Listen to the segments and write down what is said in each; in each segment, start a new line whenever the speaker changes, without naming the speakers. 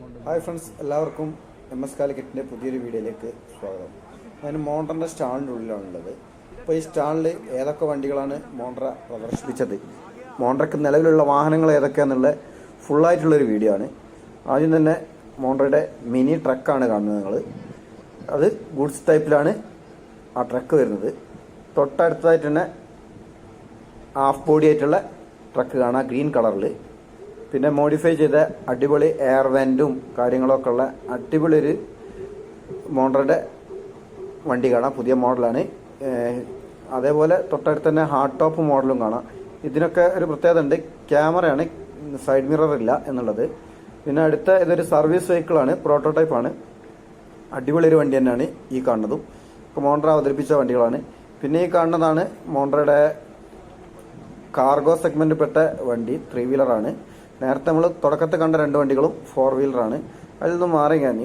Hi friends എല്ലാവർക്കും M S കാലിക്കറ്റിന്റെ പുതിയൊരു വീഡിയോയിലേക്ക് സ്വാഗതം. ഞാൻ മോണ്ടറിന്റെ സ്റ്റാളിന്റെ ഉള്ളിലാണുള്ളത് അപ്പോൾ ഈ സ്റ്റാളിൽ ഏതൊക്കെ വണ്ടികളാണ് മോണ്ടറ പ്രദർശിപ്പിച്ചത്? മോണ്ടറയ്ക്ക് നിലവിലുള്ള വാഹനങ്ങൾ ഏതൊക്കെയാണെന്നുള്ള ഫുള്ളായിട്ടുള്ളൊരു വീഡിയോ ആണ്. ആദ്യം തന്നെ മോണ്ടറയുടെ മിനി ട്രക്കാണ് കാണുന്നത് നിങ്ങൾ അത് ഗുഡ്സ് ടൈപ്പിലാണ് ആ ട്രക്ക് വരുന്നത്. തൊട്ടടുത്തായിട്ട് തന്നെ ഹാഫ് ബോഡി ആയിട്ടുള്ള ട്രക്ക് കാണാം ഗ്രീൻ കളറിൽ പിന്നെ മോഡിഫൈ ചെയ്ത അടിപൊളി എയർ വെന്റും കാര്യങ്ങളൊക്കെ ഉള്ള അടിപൊളി ഒരു മോണ്ടറുടെ വണ്ടി കാണാം. പുതിയ മോഡലാണ്. അതേപോലെ തൊട്ടടുത്ത് തന്നെ ഹാർഡ് ടോപ്പ് മോഡലും കാണാം. ഇതിനൊക്കെ ഒരു പ്രത്യേകത ഉണ്ട്. ക്യാമറയാണ്. സൈഡ് മിറർ ഇല്ല എന്നുള്ളത്. പിന്നെ അടുത്ത ഇതൊരു സർവീസ് വെഹിക്കിളാണ് പ്രോട്ടോടൈപ്പാണ് അടിപൊളി ഒരു വണ്ടി തന്നെയാണ് ഈ കാണുന്നതും. ഇപ്പോൾ മോണ്ട്ര അവതരിപ്പിച്ച വണ്ടികളാണ്. പിന്നെ ഈ കാണുന്നതാണ് മോണ്ടറയുടെ കാർഗോ സെഗ്മെന്റ് പെട്ട വണ്ടി. ത്രീ വീലറാണ് നേരത്തെ നമ്മൾ തുടക്കത്തിൽ കണ്ട രണ്ട് വണ്ടികളും ഫോർ വീലറാണ് അതിൽ നിന്ന് മാറി ഞാൻ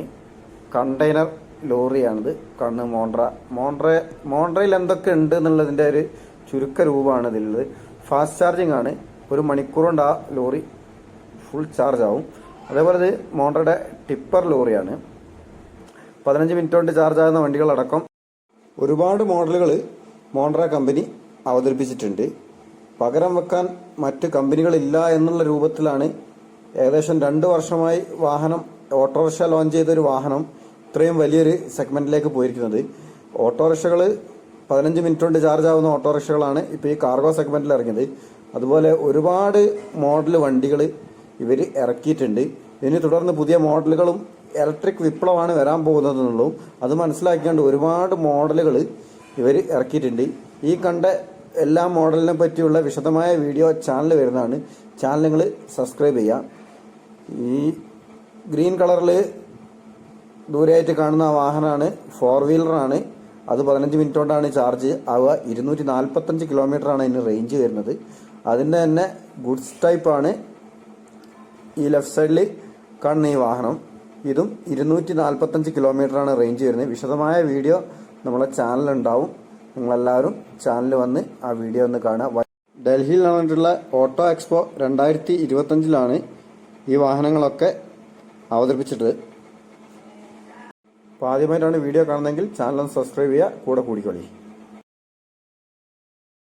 കണ്ടെയ്നർ ലോറിയാണിത്. കണ്ണ് മോണ്ട്ര മോണ്ട്ര മോണ്ട്രയിൽ എന്തൊക്കെ ഉണ്ട് എന്നുള്ളതിന്റെ ഒരു ചുരുക്ക രൂപമാണ് ഇതിലുള്ളത്. ഫാസ്റ്റ് ചാർജിങ് ആണ്. ഒരു മണിക്കൂർ കൊണ്ട് ആ ലോറി ഫുൾ ചാർജ് ആവും. അതേപോലെ ഇത് മോണ്ട്രയുടെ ടിപ്പർ ലോറിയാണ്. പതിനഞ്ച് മിനിറ്റ് കൊണ്ട് ചാർജ് ആകുന്ന വണ്ടികളടക്കം ഒരുപാട് മോഡലുകൾ മോണ്ട്ര കമ്പനി അവതരിപ്പിച്ചിട്ടുണ്ട്. പകരം വെക്കാൻ മറ്റ് കമ്പനികളില്ല എന്നുള്ള രൂപത്തിലാണ് ഏകദേശം രണ്ട് വർഷമായി വാഹനം ഓട്ടോറിക്ഷ ലോഞ്ച് ചെയ്തൊരു വാഹനം ഇത്രയും വലിയൊരു സെഗ്മെന്റിലേക്ക് പോയിരിക്കുന്നത്. ഓട്ടോറിക്ഷകൾ പതിനഞ്ച് മിനിറ്റ് കൊണ്ട് ചാർജ് ആവുന്ന ഓട്ടോറിക്ഷകളാണ് ഇപ്പോൾ ഈ കാർഗോ സെഗ്മെന്റിൽ ഇറങ്ങിയത്. അതുപോലെ ഒരുപാട് മോഡൽ വണ്ടികൾ ഇവർ ഇറക്കിയിട്ടുണ്ട്. ഇനി തുടർന്ന് പുതിയ മോഡലുകളും ഇലക്ട്രിക് വിപ്ലവമാണ് വരാൻ പോകുന്നതെന്നുള്ളൂ അത് മനസ്സിലാക്കിക്കൊണ്ട് ഒരുപാട് മോഡലുകൾ ഇവർ ഇറക്കിയിട്ടുണ്ട്. ഈ കണ്ട എല്ലാ മോഡലിനെ പറ്റിയുള്ള വിശദമായ വീഡിയോ ചാനൽ വരുന്നതാണ്. ചാനൽ നിങ്ങൾ സബ്സ്ക്രൈബ് ചെയ്യുക. ഈ ഗ്രീൻ കളറിൽ ദൂരെയായിട്ട് കാണുന്ന വാഹനമാണ്. ഫോർ വീലറാണ് അത് പതിനഞ്ച് മിനിറ്റ് കൊണ്ടാണ് ചാർജ് ആവുക. ഇരുന്നൂറ്റി നാൽപ്പത്തഞ്ച് കിലോമീറ്റർ ആണ് അതിന് റേഞ്ച് വരുന്നത്. അതിന്റെ തന്നെ ഗുഡ്സ് ടൈപ്പാണ് ഈ ലെഫ്റ്റ് സൈഡിൽ കാണുന്ന ഈ വാഹനം. ഇതും ഇരുന്നൂറ്റി നാൽപ്പത്തഞ്ച് കിലോമീറ്റർ ആണ് റേഞ്ച് വരുന്നത്. വിശദമായ വീഡിയോ നമ്മളെ ചാനലുണ്ടാവും നിങ്ങളെല്ലാവരും ചാനൽ വന്ന് ആ വീഡിയോ ഒന്ന് കാണുക. ഡൽഹിയിൽ നടന്നിട്ടുള്ള ഓട്ടോ എക്സ്പോ രണ്ടായിരത്തി ഇരുപത്തഞ്ചിലാണ് ഈ വാഹനങ്ങളൊക്കെ അവതരിപ്പിച്ചിട്ട് അപ്പോൾ ആദ്യമായിട്ടാണ് വീഡിയോ കാണുന്നതെങ്കിൽ ചാനൽ ഒന്ന് സബ്സ്ക്രൈബ് ചെയ്യുക. കൂടെ കൂടിക്കോളി.